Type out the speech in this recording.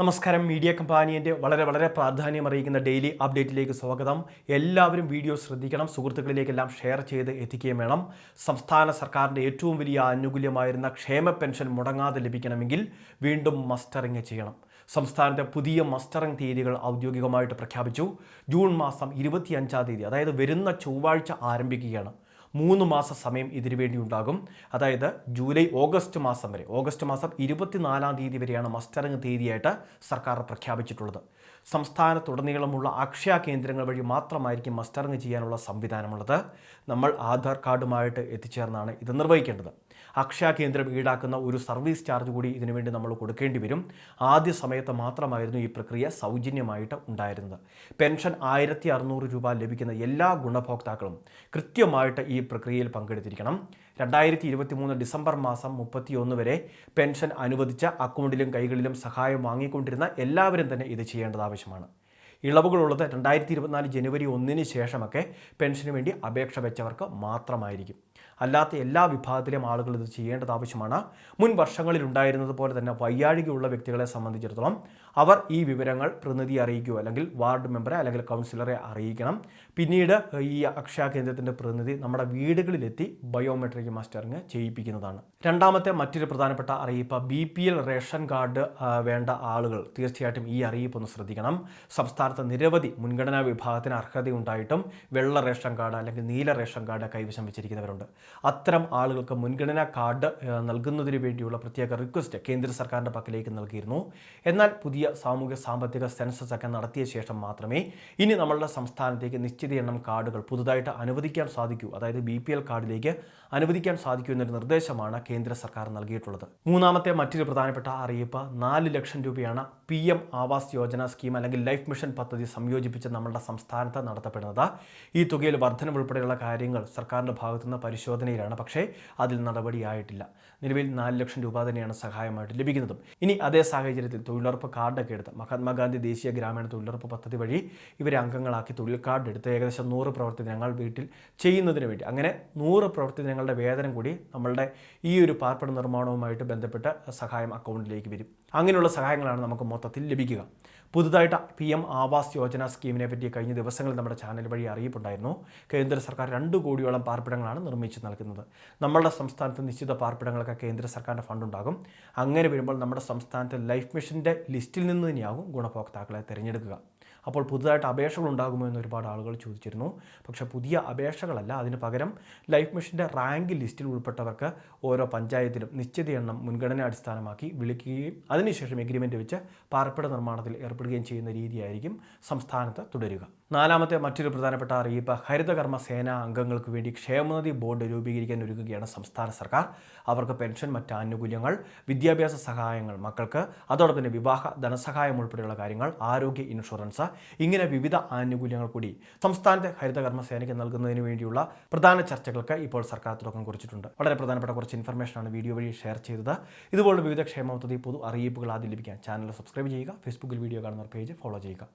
നമസ്കാരം. മീഡിയ കമ്പാനിയന്റെ വളരെ വളരെ പ്രാധാന്യം അറിയിക്കുന്ന ഡെയിലി അപ്ഡേറ്റിലേക്ക് സ്വാഗതം. എല്ലാവരും വീഡിയോ ശ്രദ്ധിക്കണം. സുഹൃത്തുക്കളിലേക്കെല്ലാം ഷെയർ ചെയ്ത് എത്തിക്കുകയും വേണം. സംസ്ഥാന സർക്കാരിന്റെ ഏറ്റവും വലിയ ആനുകൂല്യമായിരുന്ന ക്ഷേമ പെൻഷൻ മുടങ്ങാതെ ലഭിക്കണമെങ്കിൽ വീണ്ടും മസ്റ്ററിങ് ചെയ്യണം. സംസ്ഥാനത്തെ പുതിയ മസ്റ്ററിംഗ് തീയതികൾ ഔദ്യോഗികമായിട്ട് പ്രഖ്യാപിച്ചു. ജൂൺ മാസം ഇരുപത്തിയഞ്ചാം തീയതി അതായത് വരുന്ന ചൊവ്വാഴ്ച ആരംഭിക്കുകയാണ്. മൂന്ന് മാസ സമയം ഇതിനു വേണ്ടി ഉണ്ടാകും അതായത് ജൂലൈ ഓഗസ്റ്റ് മാസം വരെ. ഓഗസ്റ്റ് മാസം ഇരുപത്തിനാലാം തീയതി വരെയാണ് മസ്റ്ററിംഗ് തീയതിയായിട്ട് സർക്കാർ പ്രഖ്യാപിച്ചിട്ടുള്ളത്. സംസ്ഥാനത്തുടനീളമുള്ള അക്ഷയ കേന്ദ്രങ്ങൾ വഴി മാത്രമായിരിക്കും മസ്റ്ററിങ് ചെയ്യാനുള്ള സംവിധാനമുള്ളത്. നമ്മൾ ആധാർ കാർഡുമായിട്ട് എത്തിച്ചേർന്നാണ് ഇത് നിർവഹിക്കേണ്ടത്. അക്ഷയ കേന്ദ്രം ഈടാക്കുന്ന ഒരു സർവീസ് ചാർജ് കൂടി ഇതിനുവേണ്ടി നമ്മൾ കൊടുക്കേണ്ടി വരും. ആദ്യ സമയത്ത് മാത്രമായിരുന്നു ഈ പ്രക്രിയ സൗജന്യമായിട്ട് ഉണ്ടായിരുന്നത്. പെൻഷൻ ആയിരത്തി രൂപ ലഭിക്കുന്ന എല്ലാ ഗുണഭോക്താക്കളും കൃത്യമായിട്ട് ഈ പ്രക്രിയയിൽ പങ്കെടുത്തിരിക്കണം. രണ്ടായിരത്തി ഇരുപത്തി മൂന്ന് ഡിസംബർ മാസം മുപ്പത്തിയൊന്ന് വരെ പെൻഷൻ അനുവദിച്ച അക്കൗണ്ടിലും കൈകളിലും സഹായം വാങ്ങിക്കൊണ്ടിരുന്ന എല്ലാവരും തന്നെ ഇത് ചെയ്യേണ്ടത് ആവശ്യമാണ്. ഇളവുകളുള്ളത് രണ്ടായിരത്തി ഇരുപത്തിനാല് ജനുവരി ഒന്നിന് ശേഷമൊക്കെ പെൻഷന് വേണ്ടി അപേക്ഷ വെച്ചവർക്ക് മാത്രമായിരിക്കും. അല്ലാത്ത എല്ലാ വിഭാഗത്തിലെയും ആളുകൾ ഇത് ചെയ്യേണ്ടത് ആവശ്യമാണ്. മുൻ വർഷങ്ങളിൽ ഉണ്ടായിരുന്നത് പോലെ തന്നെ വയ്യാഴികയുള്ള വ്യക്തികളെ സംബന്ധിച്ചിടത്തോളം അവർ ഈ വിവരങ്ങൾ പ്രതിനിധി അറിയിക്കുക അല്ലെങ്കിൽ വാർഡ് മെമ്പറെ അല്ലെങ്കിൽ കൗൺസിലറെ അറിയിക്കണം. പിന്നീട് ഈ അക്ഷയ കേന്ദ്രത്തിന്റെ പ്രതിനിധി നമ്മുടെ വീടുകളിലെത്തി ബയോമെട്രിക് മാസ്റ്ററിങ് ചെയ്യിപ്പിക്കുന്നതാണ്. രണ്ടാമത്തെ മറ്റൊരു പ്രധാനപ്പെട്ട അറിയിപ്പ് B P L ration card വേണ്ട ആളുകൾ തീർച്ചയായിട്ടും ഈ അറിയിപ്പ് ഒന്ന് ശ്രദ്ധിക്കണം. സംസ്ഥാനത്ത് നിരവധി മുൻഗണനാ വിഭാഗത്തിന് അർഹതയുണ്ടായിട്ടും വെള്ള റേഷൻ കാർഡ് അല്ലെങ്കിൽ നീല റേഷൻ കാർഡ് കൈവശം വെച്ചിരിക്കുന്നവരുണ്ട്. അത്തരം ആളുകൾക്ക് മുൻഗണനാ കാർഡ് നൽകുന്നതിന് വേണ്ടിയുള്ള പ്രത്യേക റിക്വസ്റ്റ് കേന്ദ്ര സർക്കാരിന്റെ പക്കലേക്ക് നൽകിയിരുന്നു. എന്നാൽ പുതിയ സാമൂഹ്യ സാമ്പത്തിക സെൻസസ് ഒക്കെ നടത്തിയ ശേഷം മാത്രമേ ഇനി നമ്മളുടെ സംസ്ഥാനത്തേക്ക് നിശ്ചിത എണ്ണം കാർഡുകൾ പുതുതായിട്ട് അനുവദിക്കാൻ സാധിക്കൂ അതായത് ബി പി എൽ കാർഡിലേക്ക് അനുവദിക്കാൻ സാധിക്കൂ എന്നൊരു നിർദ്ദേശമാണ് കേന്ദ്ര സർക്കാർ നൽകിയിട്ടുള്ളത്. മൂന്നാമത്തെ മറ്റൊരു പ്രധാനപ്പെട്ട അറിയിപ്പ് നാല് ലക്ഷം രൂപയാണ് P M Awas Yojana scheme അല്ലെങ്കിൽ ലൈഫ് മിഷൻ പദ്ധതി സംയോജിപ്പിച്ച് നമ്മളുടെ സംസ്ഥാനത്ത് നടത്തപ്പെടുന്നത്. ഈ തുകയിൽ വർധനം ഉൾപ്പെടെയുള്ള കാര്യങ്ങൾ സർക്കാരിന്റെ ഭാഗത്തുനിന്ന് പരിശോധനയിലാണ്. പക്ഷേ അതിൽ നടപടിയായിട്ടില്ല. നിലവിൽ നാല് ലക്ഷം രൂപ തന്നെയാണ് സഹായമായിട്ട് ലഭിക്കുന്നതും. ഇനി അതേ സാഹചര്യത്തിൽ തൊഴിലുറപ്പ് കാർഡൊക്കെ എടുത്ത് മഹാത്മാഗാന്ധി ദേശീയ ഗ്രാമീണ തൊഴിലുറപ്പ് പദ്ധതി വഴി ഇവരെ അംഗങ്ങളാക്കി തൊഴിൽ കാർഡ് എടുത്ത് ഏകദേശം നൂറ് പ്രവൃത്തി ദിനങ്ങൾ വീട്ടിൽ ചെയ്യുന്നതിന് വേണ്ടി അങ്ങനെ നൂറ് പ്രവൃത്തി ദിനങ്ങളുടെ വേതനം കൂടി നമ്മളുടെ ഈ ഒരു പാർപ്പിട നിർമ്മാണവുമായിട്ട് ബന്ധപ്പെട്ട സഹായം അക്കൗണ്ടിലേക്ക് വരും. അങ്ങനെയുള്ള സഹായങ്ങളാണ് നമുക്ക് മൊത്തത്തിൽ ലഭിക്കുക. പുതുതായിട്ട് പി എം ആവാസ് യോജന സ്കീമിനെ പറ്റി കഴിഞ്ഞ ദിവസങ്ങളിൽ നമ്മുടെ ചാനൽ വഴി അറിയിപ്പുണ്ടായിരുന്നു. കേന്ദ്ര സർക്കാർ രണ്ട് കോടിയോളം പാർപ്പിടങ്ങളാണ് നിർമ്മിച്ച് നൽകുന്നത്. നമ്മളുടെ സംസ്ഥാനത്ത് നിശ്ചിത പാർപ്പിടങ്ങൾക്ക് കേന്ദ്ര സർക്കാരിന്റെ ഫണ്ട് ഉണ്ടാകും. അങ്ങനെ വരുമ്പോൾ നമ്മുടെ സംസ്ഥാനത്തെ ലൈഫ് മിഷന്റെ ലിസ്റ്റിൽ നിന്ന് തന്നെയാകും ഗുണഭോക്താക്കളെ തിരഞ്ഞെടുക്കുക. അപ്പോൾ പുതുതായിട്ട് അപേക്ഷകൾ ഉണ്ടാകുമോ എന്ന് ഒരുപാട് ആളുകൾ ചോദിച്ചിരുന്നു. പക്ഷേ പുതിയ അപേക്ഷകളല്ല അതിന് പകരം ലൈഫ് മിഷന്റെ റാങ്ക് ലിസ്റ്റിൽ ഉൾപ്പെട്ടവർക്ക് ഓരോ പഞ്ചായത്തിലും നിശ്ചിത എണ്ണം മുൻഗണന അടിസ്ഥാനമാക്കി വിളിക്കുകയും അതിനുശേഷം എഗ്രിമെന്റ് വെച്ച് പാർപ്പിട നിർമ്മാണത്തിൽ ഏർപ്പെടുകയും ചെയ്യുന്ന രീതിയായിരിക്കും സംസ്ഥാനത്ത് തുടരുക. നാലാമത്തെ മറ്റൊരു പ്രധാനപ്പെട്ട അറിയിപ്പ് ഹരിതകർമ്മ സേനാ അംഗങ്ങൾക്ക് വേണ്ടി ക്ഷേമനിധി ബോർഡ് രൂപീകരിക്കാൻ ഒരുക്കുകയാണ് സംസ്ഥാന സർക്കാർ. അവർക്ക് പെൻഷൻ മറ്റ് ആനുകൂല്യങ്ങൾ വിദ്യാഭ്യാസ സഹായങ്ങൾ മക്കൾക്ക് അതോടൊപ്പം തന്നെ വിവാഹ ധനസഹായം ഉൾപ്പെടെയുള്ള കാര്യങ്ങൾ ആരോഗ്യ ഇൻഷുറൻസ് ഇങ്ങനെ വിവിധ ആനുകൂല്യങ്ങൾ കൂടി സംസ്ഥാനത്തെ ഹരിതകർമ്മ സേനയ്ക്ക് നൽകുന്നതിന് വേണ്ടിയുള്ള പ്രധാന ചർച്ചകൾക്ക് ഇപ്പോൾ സർക്കാർ തുടക്കം കുറിച്ചിട്ടുണ്ട്. വളരെ പ്രധാനപ്പെട്ട കുറച്ച് ഇൻഫർമേഷനാണ് വീഡിയോ വഴി ഷെയർ ചെയ്തത്. ഇതുപോലുള്ള വിവിധ ക്ഷേമ പദ്ധതി പൊതു അറിയിപ്പുകൾ ആദ്യം ലഭിക്കാൻ ചാനൽ സബ്സ്ക്രൈബ് ചെയ്യുക ഫേസ്ബുക്കിൽ വീഡിയോ കാണുന്ന പേജ് ഫോളോ ചെയ്യുക.